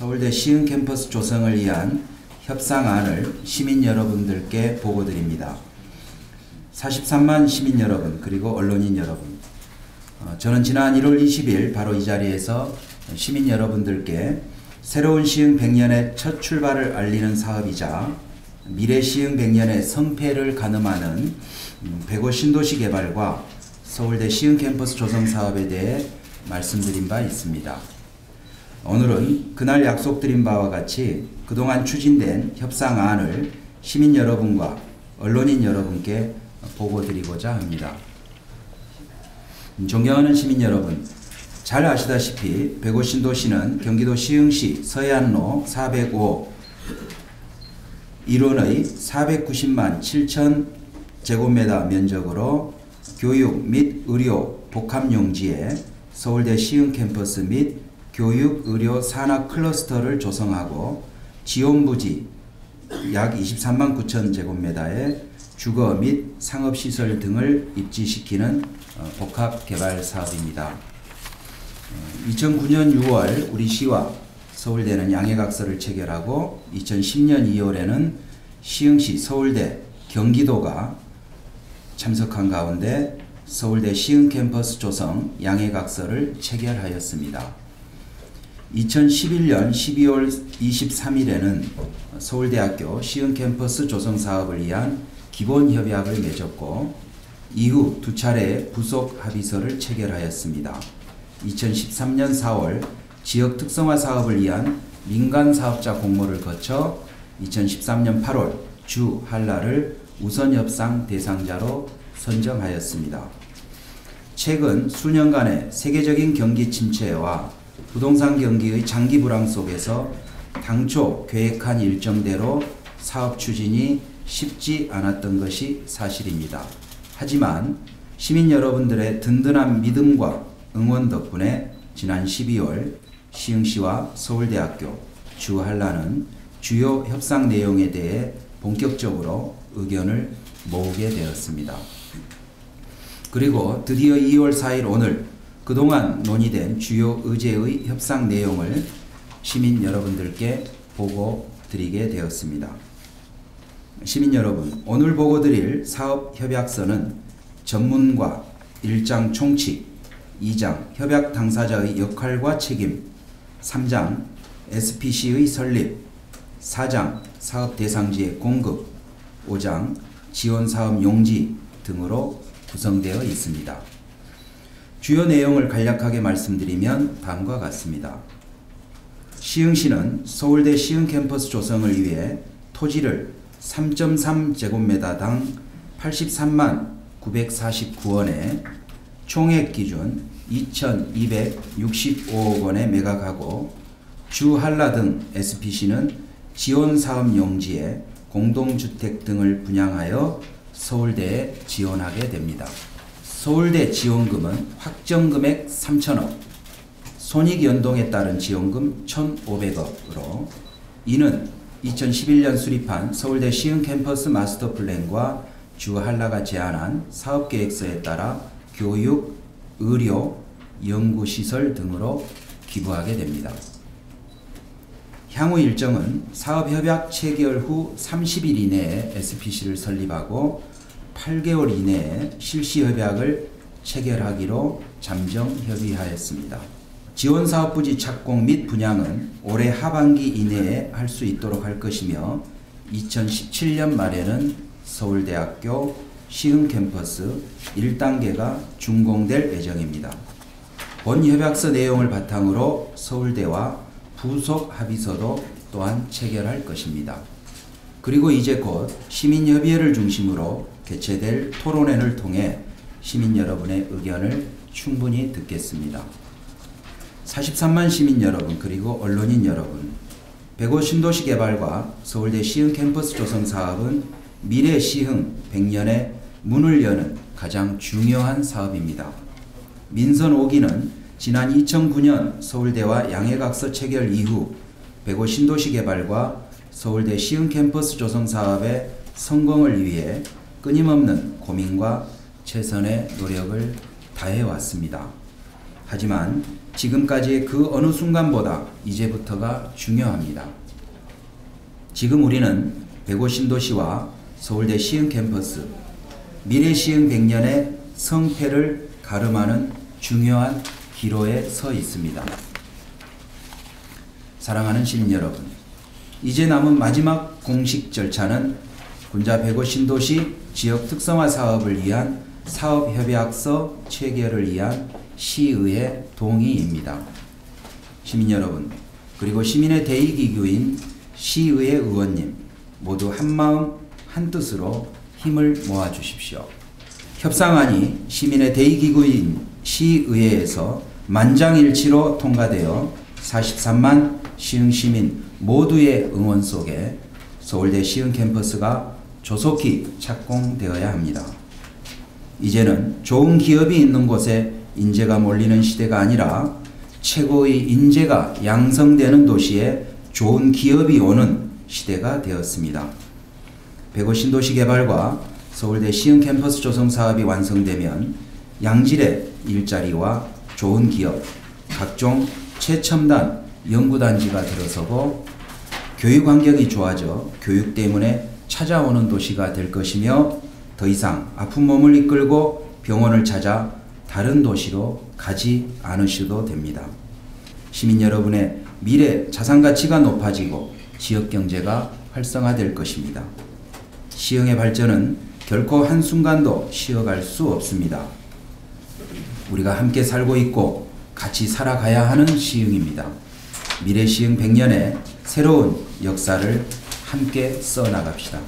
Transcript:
서울대 시흥 캠퍼스 조성을 위한 협상안을 시민 여러분들께 보고 드립니다. 43만 시민 여러분 그리고 언론인 여러분 어, 저는 지난 1월 20일 바로 이 자리에서 시민 여러분들께 새로운 시흥 100년의 첫 출발을 알리는 사업이자 미래 시흥 100년의 성패를 가늠하는 음, 백오 신도시 개발과 서울대 시흥 캠퍼스 조성 사업에 대해 말씀드린 바 있습니다. 오늘은 그날 약속드린 바와 같이 그동안 추진된 협상안을 시민 여러분과 언론인 여러분께 보고 드리고자 합니다. 존경하는 시민 여러분, 잘 아시다시피 백오신도시는 경기도 시흥시 서해안로 405 1원의 490만 7천 제곱미터 면적으로 교육 및 의료 복합용지에 서울대 시흥 캠퍼스 및 교육, 의료, 산업 클러스터를 조성하고 지원부지 약 23만 9천 제곱미터의 주거 및 상업시설 등을 입지시키는 어, 복합개발 사업입니다. 2009년 6월 우리 시와 서울대는 양해각서를 체결하고 2010년 2월에는 시흥시, 서울대, 경기도가 참석한 가운데 서울대 시흥 캠퍼스 조성 양해각서를 체결하였습니다. 2011년 12월 23일에는 서울대학교 시흥 캠퍼스 조성 사업을 위한 기본 협약을 맺었고 이후 두 차례 부속 합의서를 체결하였습니다. 2013년 4월 지역 특성화 사업을 위한 민간 사업자 공모를 거쳐 2013년 8월 주 한라를 우선 협상 대상자로 선정하였습니다. 최근 수년간의 세계적인 경기 침체와 부동산 경기의 장기 불황 속에서 당초 계획한 일정대로 사업 추진이 쉽지 않았던 것이 사실입니다. 하지만 시민 여러분들의 든든한 믿음과 응원 덕분에 지난 12월 시흥시와 서울대학교 주한라는 주요 협상 내용에 대해 본격적으로 의견을 모으게 되었습니다. 그리고 드디어 2월 4일 오늘 그동안 논의된 주요 의제의 협상 내용을 시민 여러분들께 보고 드리게 되었습니다. 시민 여러분, 오늘 보고 드릴 사업 협약서는 전문과 1장 총칙, 2장 협약 당사자의 역할과 책임, 3장 SPC의 설립, 4장 사업 대상지의 공급, 5장 지원 사업 용지 등으로 구성되어 있습니다. 주요 내용을 간략하게 말씀드리면 다음과 같습니다. 시흥시는 서울대 시흥 캠퍼스 조성을 위해 토지를 3.3제곱미터당 83만 949원에 총액 기준 2,265억 원에 매각하고 주한라 등 SPC는 지원 사업 용지에 공동주택 등을 분양하여 서울대에 지원하게 됩니다. 서울대 지원금은 확정 금액 3천억, 손익 연동에 따른 지원금 1,500억으로 이는 2011년 수립한 서울대 시흥 캠퍼스 마스터 플랜과 주한라가 제안한 사업 계획서에 따라 교육, 의료, 연구시설 등으로 기부하게 됩니다. 향후 일정은 사업협약 체결 후 30일 이내에 SPC를 설립하고 8개월 이내에 실시 협약을 체결하기로 잠정 협의하였습니다. 지원 사업 부지 착공 및 분양은 올해 하반기 이내에 할 수 있도록 할 것이며 2017년 말에는 서울대학교 시흥 캠퍼스 1단계가 준공될 예정입니다. 본 협약서 내용을 바탕으로 서울대와 부속 합의서도 또한 체결할 것입니다. 그리고 이제 곧 시민협의회를 중심으로 개최될 토론회를 통해 시민 여러분의 의견을 충분히 듣겠습니다. 43만 시민 여러분 그리고 언론인 여러분 백오 신도시 개발과 서울대 시흥 캠퍼스 조성 사업은 미래 시흥 100년의 문을 여는 가장 중요한 사업입니다. 민선 5기는 지난 2009년 서울대와 양해각서 체결 이후 백오 신도시 개발과 서울대 시흥 캠퍼스 조성 사업의 성공을 위해 끊임없는 고민과 최선의 노력을 다해왔습니다. 하지만 지금까지의 그 어느 순간보다 이제부터가 중요합니다. 지금 우리는 백오 신도시와 서울대 시흥 캠퍼스, 미래 시흥 100년의 성패를 가름하는 중요한 기로에 서 있습니다. 사랑하는 시민 여러분, 이제 남은 마지막 공식 절차는 군자 백오 신도시 지역 특성화 사업을 위한 사업협약서 체결을 위한 시의회 동의입니다. 시민 여러분, 그리고 시민의 대의기구인 시의회 의원님 모두 한마음 한뜻으로 힘을 모아 주십시오. 협상안이 시민의 대의기구인 시의회에서 만장일치로 통과되어 43만 시흥시민 모두의 응원 속에 서울대 시흥 캠퍼스가 조속히 착공되어야 합니다. 이제는 좋은 기업이 있는 곳에 인재가 몰리는 시대가 아니라 최고의 인재가 양성되는 도시에 좋은 기업이 오는 시대가 되었습니다. 백오 신도시 개발과 서울대 시흥 캠퍼스 조성 사업이 완성되면 양질의 일자리와 좋은 기업, 각종 최첨단 연구단지가 들어서고 교육 환경이 좋아져 교육 때문에 찾아오는 도시가 될 것이며 더 이상 아픈 몸을 이끌고 병원을 찾아 다른 도시로 가지 않으셔도 됩니다. 시민 여러분의 미래 자산 가치가 높아지고 지역 경제가 활성화될 것입니다. 시흥의 발전은 결코 한순간도 쉬어갈 수 없습니다. 우리가 함께 살고 있고 같이 살아가야 하는 시흥입니다. 미래 시흥 100년의 새로운 역사를 함께 써 나갑시다.